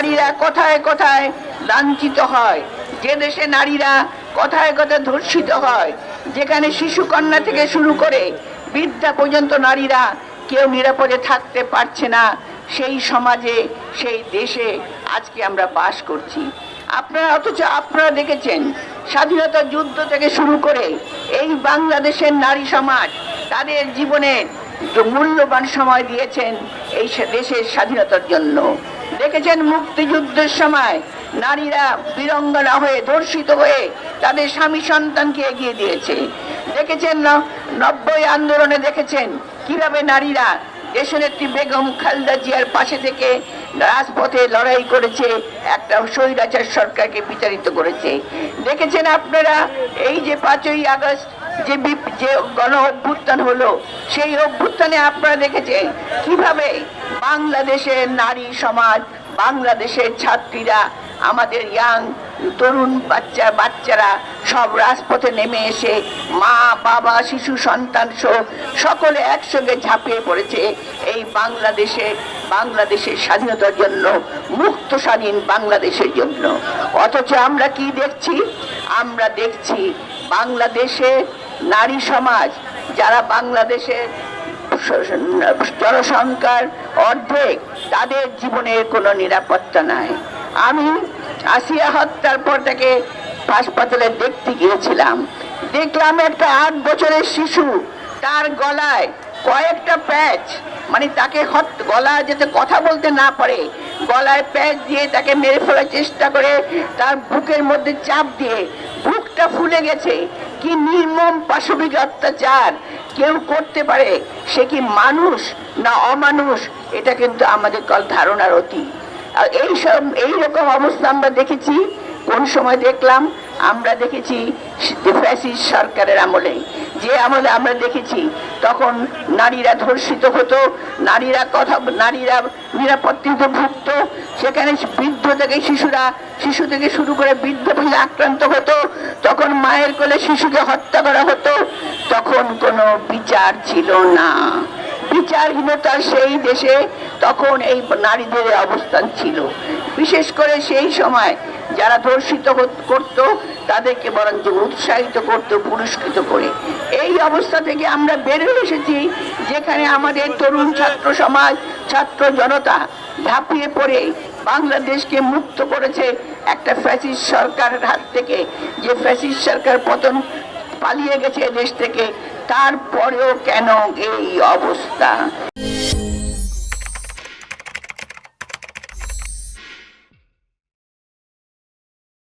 নারীরা কোথায় কোথায় লাঞ্ছিত হয়। যে দেশে নারীরা কথায় কথায় ধর্ষিত হয়, যেখানে শিশু কন্যা থেকে শুরু করে বৃদ্ধা পর্যন্ত নারীরা কেউ নিরাপদে থাকতে পারছে না। সেই সমাজে, সেই দেশে আজকে আমরা বাস করছি। আপনারা অথচ আপনারা দেখেছেন, স্বাধীনতা যুদ্ধ থেকে শুরু করে এই বাংলাদেশের নারী সমাজ তাদের জীবনের মূল্যবান সময় দিয়েছেন এই দেশের স্বাধীনতার জন্য। দেখেছেন মুক্তিযুদ্ধের সময় নারীরা বীরঙ্গনা হয়ে, ধর্ষিত হয়ে তাদের স্বামী সন্তানকে এগিয়ে দিয়েছে। দেখেছেন নব্বই আন্দোলনে দেখেছেন কীভাবে নারীরা দেশনেত্রী বেগম খালদা জিয়ার পাশে থেকে রাজপথে লড়াই করেছে, একটা স্বৈরাচার সরকারকে বিচারিত করেছে। দেখেছেন আপনারা এই যে পাঁচই আগস্ট যে যে গণ অভ্যুত্থান হলো, সেই অভ্যুত্থানে আপনারা দেখেছেন কীভাবে বাংলাদেশের নারী সমাজ, বাংলাদেশের ছাত্রীরা, আমাদের ইয়াং তরুণ বাচ্চা, বাচ্চারা সব রাজপথে নেমে এসে মা, বাবা, শিশু, সন্তান সহ সকলে একসঙ্গে ঝাঁপিয়ে পড়েছে এই বাংলাদেশে, বাংলাদেশের স্বাধীনতার জন্য, মুক্ত, স্বাধীন বাংলাদেশের জন্য। অথচ আমরা কি দেখছি? আমরা দেখছি বাংলাদেশে নারী সমাজ, যারা বাংলাদেশের জনসংখ্যার অর্ধেক তাদের জীবনের কোনো নিরাপত্তা নাই। আমি আসিয়া হত্যার পর তাকে হাসপাতালে দেখতে গিয়েছিলাম। দেখলাম একটা আট বছরের শিশু, তার গলায় কয়েকটা প্যাচ মানে তাকে গলায় যাতে কথা বলতে না পারে, গলায় প্যাচ দিয়ে তাকে মেরে ফেলার চেষ্টা করে, তার বুকের মধ্যে চাপ দিয়ে, বুকটা ফুলে গেছে। কি নির্মম পাশবিক অত্যাচার কেউ করতে পারে, সে কি মানুষ না অমানুষ? এটা কিন্তু আমাদের কল ধারণার অতি এই সব এইরকম অবস্থা আমরা দেখেছি। কোন সময় দেখলাম? আমরা দেখেছি সরকারের আমলে যে আমলে আমরা দেখেছি, তখন নারীরা ধর্ষিত হতো, নারীরা কথা, নারীরা নিরাপত্তিতে ভুগত, সেখানে বৃদ্ধ থেকে শিশুরা, শিশু থেকে শুরু করে বৃদ্ধ পর্যন্ত আক্রান্ত হতো, তখন মায়ের কোলে শিশুকে হত্যা করা হতো, তখন কোনো বিচার ছিল না। বিচারহীনতা সেই দেশে তখন এই নারীদের অবস্থান ছিল। বিশেষ করে সেই সময় যারা ধর্ষিত করত, তাদেরকে বরঞ্চ উৎসাহিত করত, পুরস্কৃত করে। এই অবস্থা থেকে আমরা বেরিয়ে এসেছি, যেখানে আমাদের তরুণ ছাত্র সমাজ, ছাত্র জনতা ঝাঁপিয়ে পড়ে, বাংলাদেশকে মুক্ত করেছে একটা ফ্যাসিস সরকারের হাত থেকে। যে ফ্যাসিস সরকার পতন পালিয়ে গেছে দেশ থেকে, তারপরেও কেন এই অবস্থা?